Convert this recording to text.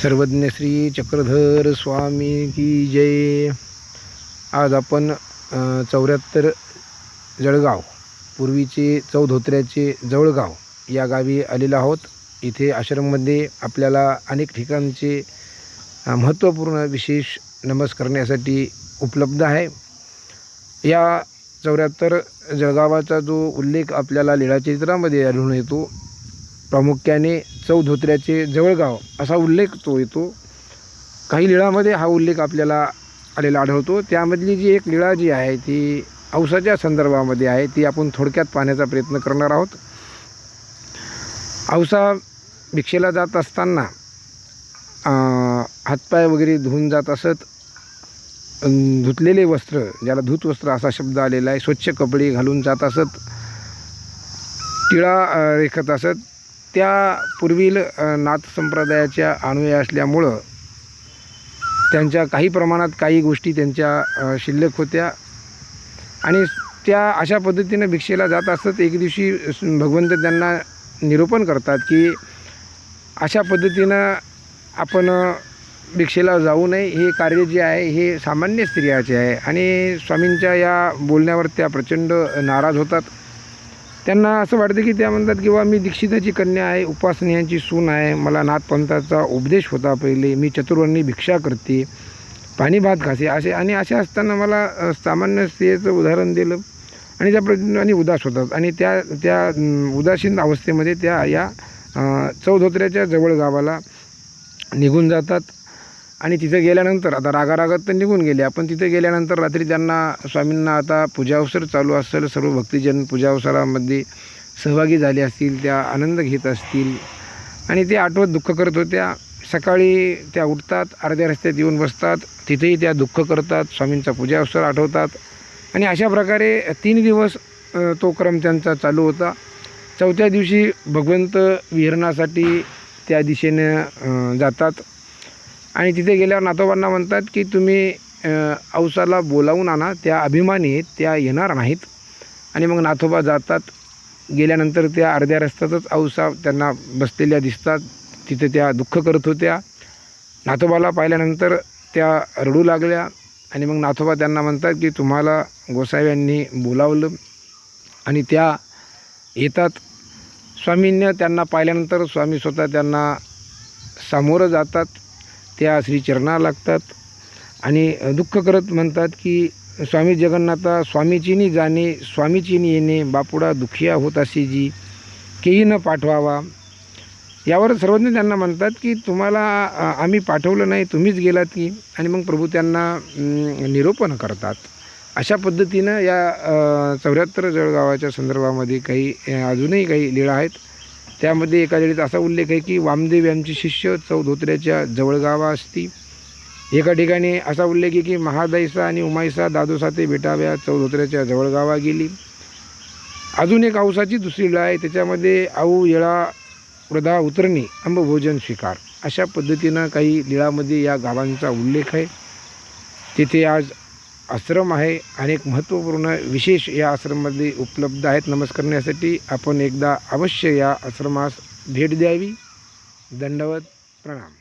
सर्वज्ञ श्री चक्रधर स्वामी की जय. आज आपण चौऱ्याहत्तर जळगाव पूर्वीचे चौधोत्र्याचे जवळगाव या गावी आलेलो आहोत. इथे आश्रममध्ये आपल्याला अनेक ठिकाणचे महत्त्वपूर्ण विशेष नमस करण्यासाठी उपलब्ध आहे. या चौऱ्याहत्तर जळगावाचा जो उल्लेख आपल्याला लीळाचरित्रामध्ये आढळून येतो प्रामुख्याने चौधोत्र्याचे जवळगाव असा उल्लेख तो येतो. काही लीळामध्ये हा उल्लेख आपल्याला आलेला आढळतो. त्यामधली जी एक लीळा जी आहे ती औसाच्या संदर्भामध्ये आहे. ती आपण थोडक्यात पाहण्याचा प्रयत्न करणार आहोत. औसा भिक्षेला जात असताना हातपाय वगैरे धुवून जात असत. धुतलेले वस्त्र ज्याला धूत वस्त्र असा शब्द आलेला आहे स्वच्छ कपडे घालून जात असत. टिळा रेखत असत. त्या पूर्वील नाथ संप्रदायाच्या अनुयायी असल्यामुळं त्यांच्या काही प्रमाणात काही गोष्टी त्यांच्या शिल्लक होत्या. आणि त्या अशा पद्धतीनं भिक्षेला जात असत एक दिवशी भगवंत त्यांना निरूपण करतात की अशा पद्धतीनं आपण भिक्षेला जाऊ नये. हे कार्य जे आहे हे सामान्य स्त्रियाचे आहे. आणि स्वामींच्या या बोलण्यावर त्या प्रचंड नाराज होतात. त्यांना असं वाटतं की त्या म्हणतात किंवा मी दीक्षिताची कन्या आहे उपासनीयांची सून आहे मला नाथपंथाचा उपदेश होता पहिले मी चतुर्वर्णी भिक्षा करते पाणी भात घासे असे आणि असे असताना मला सामान्य स्त्रियेचं उदाहरण दिलं आणि त्या प्रचंड उदास होतात. आणि त्या त्या उदासीन अवस्थेमध्ये त्या या चौधोत्र्याच्या जवळ गावाला निघून जातात. आणि तिथं गेल्यानंतर आता रागारागात तर निघून गेले आपण तिथे गेल्यानंतर रात्री त्यांना स्वामींना आता पूजावसर चालू असेल सर्व भक्तिजन पूजावसरामध्ये सहभागी झाले असतील त्या आनंद घेत असतील. आणि ते आठवत दुःख करत होत्या. सकाळी त्या उठतात अर्ध्या रस्त्यात येऊन बसतात तिथेही त्या दुःख करतात स्वामींचा पूजाअवसर आठवतात. आणि अशा प्रकारे तीन दिवस तो क्रम त्यांचा चालू होता. चौथ्या दिवशी भगवंत विहरणासाठी त्या दिशेनं जातात. आणि तिथे गेल्यावर नातोबांना म्हणतात की तुम्ही औसाला बोलावून आणा त्या अभिमानी आहेत त्या येणार नाहीत. आणि मग नाथोबा जातात. गेल्यानंतर त्या अर्ध्या रस्त्यातच औसा त्यांना बसलेल्या दिसतात. तिथे त्या दुःख करत होत्या. नाथोबाला पाहिल्यानंतर त्या रडू लागल्या. आणि मग नाथोबा त्यांना म्हणतात की तुम्हाला गोसाव्यांनी बोलावलं. आणि त्या येतात. स्वामींनी त्यांना पाहिल्यानंतर स्वामी स्वतः त्यांना सामोरं जातात. त्या श्रीचरणा लागतात. आणि दुःख करत म्हणतात की स्वामी जगन्नाथा स्वामीचीनी जाणे स्वामीचीनी येणे बापुडा दुखिया होत असे जी केही न पाठवावा. यावर सर्वज्ञ त्यांना म्हणतात की तुम्हाला आम्ही पाठवलं नाही तुम्हीच गेलात की आणि मग प्रभू त्यांना निरोपण निरूपण करतात. अशा पद्धतीनं या चौऱ्याहत्तर जळगावाच्या संदर्भामध्ये काही अजूनही काही लीळा आहेत. त्यामध्ये एका लेडीत असा उल्लेख आहे की वामदेव यांचे शिष्य चौधोत्र्याच्या जवळगावा असती. एका ठिकाणी असा उल्लेख आहे की महादैसा आणि उमाईसा दादोसा ते भेटाव्या चौधोत्र्याच्या जवळगावा गेली. अजून एक औसाची दुसरी लळ आहे त्याच्यामध्ये आऊ येळा वृधा उतरणी अंबभोजन स्वीकार. अशा पद्धतीनं काही लीळामध्ये या गावांचा उल्लेख आहे. तिथे आज आश्रम आहे आणि एक महत्त्वपूर्ण विशेष या आश्रममध्ये उपलब्ध आहेत. नमस्कार करण्यासाठी आपण एकदा अवश्य या आश्रमास भेट द्यावी. दंडवत प्रणाम.